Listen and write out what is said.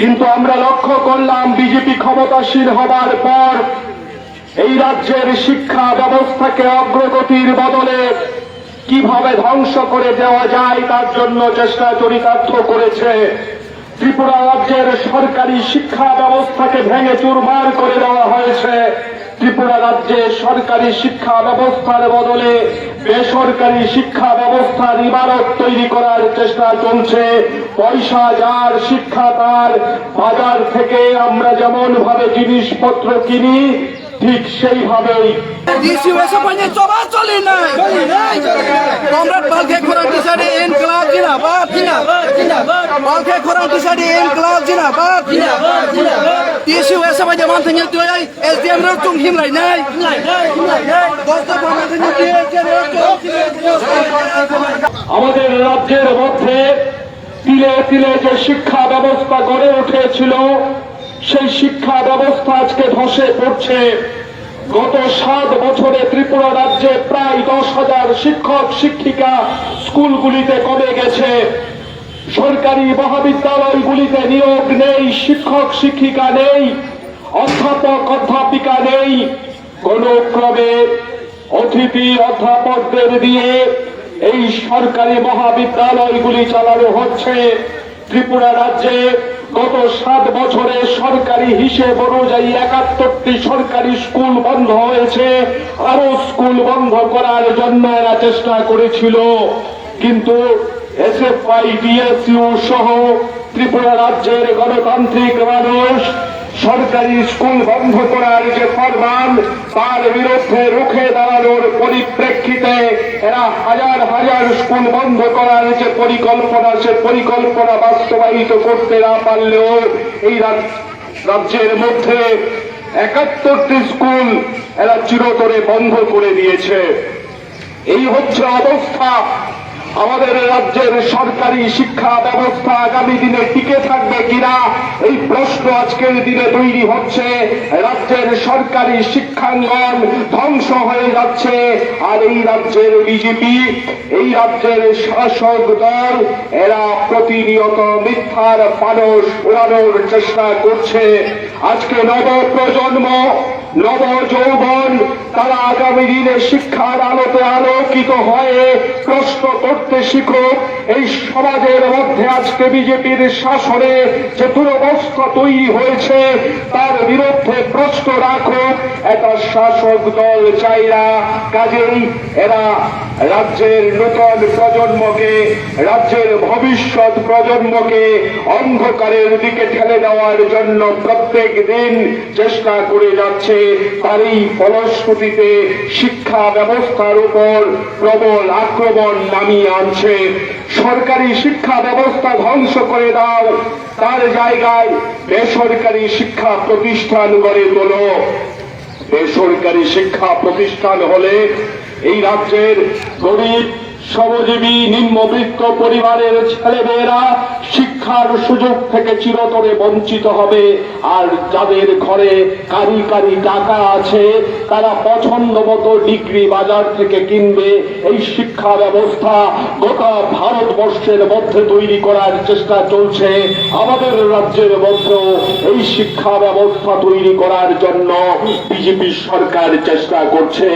কিন্তু আমরা লক্ষ্য করলাম বিজেপি ক্ষমতাসীন হবার পর এই রাজ্যের শিক্ষা ব্যবস্থাকে অগ্রগতির বদলে কীভাবে ধ্বংস করে দেওয়া যায় তার জন্য চেষ্টা চরিতার্থ করেছে। ত্রিপুরা রাজ্যের সরকারি শিক্ষা ব্যবস্থাকে ভেঙে চুরমার করে দেওয়া হয়েছে। ত্রিপুরা রাজ্যে সরকারি শিক্ষা ব্যবস্থার বদলে বেসরকারি শিক্ষা ব্যবস্থার ইমারত তৈরি করার চেষ্টা চলছে। পয়সা যার, শিক্ষা তার। বাজার থেকে আমরা যেমন ভাবে জিনিসপত্র কিনি, ঠিক সেইভাবেই। coba coli him শিক্ষা ব্যবস্থা গড়ে উঠেছিল সেই শিক্ষা ব্যবস্থা আজকে ধসে পড়ছে গত সাত বছরে ত্রিপুরা রাজ্যে প্রায় দশ হাজার শিক্ষক শিক্ষিকা স্কুলগুলিতে কমে গেছে সরকারি মহাবিদ্যালয়গুলিতে নিয়োগ নেই, শিক্ষক শিক্ষিকা নেই, অধ্যাপক অধ্যাপিকা নেই। কোন ক্রমে অতিথি অধ্যাপকদের দিয়ে এই সরকারি মহাবিদ্যালয়গুলি চালানো হচ্ছে। ত্রিপুরা রাজ্যে গত সাত বছরে সরকারি হিসেব অনুযায়ী একাত্তরটি সরকারি স্কুল বন্ধ হয়েছে। আরও স্কুল বন্ধ করার জন্য এরা চেষ্টা করেছিল। কিন্তু এসএফআই সহ ত্রিপুরা রাজ্যের গণতান্ত্রিক মানুষ, সরকারি স্কুল বন্ধ করার যে ফরমান, তার বিরুদ্ধে রুখে দাঁড়ানোর পরিপ্রেক্ষিতে এরা হাজার হাজার স্কুল বন্ধ করার যে পরিকল্পনা, সে পরিকল্পনা বাস্তবায়িত করতে না পারলেও এই রাজ্যের মধ্যে একাত্তরটি স্কুল এরা চিরতরে বন্ধ করে দিয়েছে। এই হচ্ছে অবস্থা। আমাদের রাজ্যের সরকারি শিক্ষা ব্যবস্থা আগামী দিনে টিকে থাকবে কিনা? এই প্রশ্ন আজকের দিনে তৈরি হচ্ছে। রাজ্যের সরকারি শিক্ষাঙ্গন ধ্বংস হয়ে যাচ্ছে। আর এই রাজ্যের বিজেপি, এই রাজ্যের শাসক দল, এরা প্রতিনিয়ত মিথ্যার পানস উড়ানোর চেষ্টা করছে। আজকে নব প্রজন্ম নব যৌবন, তারা আগামী দিনে শিক্ষার আলোতে আলোকিত হয়ে প্রশ্ন করতে শিখুক। এই সমাজের মধ্যে আজকে বিজেপির শাসনে যে দুরবস্থা তৈরি হয়েছে, তার বিরুদ্ধে প্রশ্ন রাখুক। একটা শাসক দল চাই না কাজেই এরা রাজ্যের নূতন প্রজন্মকে, রাজ্যের ভবিষ্যৎ প্রজন্মকে অন্ধকারের দিকে ঠেলে দেওয়ার জন্য প্রত্যেক দিন চেষ্টা করে যাচ্ছে। তারই ফলশ্রুতিতে শিক্ষা ব্যবস্থার উপর প্রবল আক্রমণ নামিয়ে আনছে। সরকারি শিক্ষা ব্যবস্থা ধ্বংস করে দাও। তার জায়গায় বেসরকারি শিক্ষা প্রতিষ্ঠান গড়ে তোলো। বেসরকারি শিক্ষা প্রতিষ্ঠান হলে এই রাজ্যের গরিব, শ্রমজীবী, নিম্নবিত্ত পরিবারের ছেলেমেয়েরা শিক্ষার সুযোগ থেকে চিরতরে বঞ্চিত হবে। আর যাদের ঘরে কারি কারি টাকা আছে, তারা পছন্দ মতো ডিগ্রি বাজার থেকে কিনবে। এই শিক্ষা ব্যবস্থা গোটা ভারতবর্ষের মধ্যে তৈরি করার চেষ্টা চলছে। আমাদের রাজ্যের মধ্যেও এই শিক্ষা ব্যবস্থা তৈরি করার জন্য বিজেপি সরকার চেষ্টা করছে।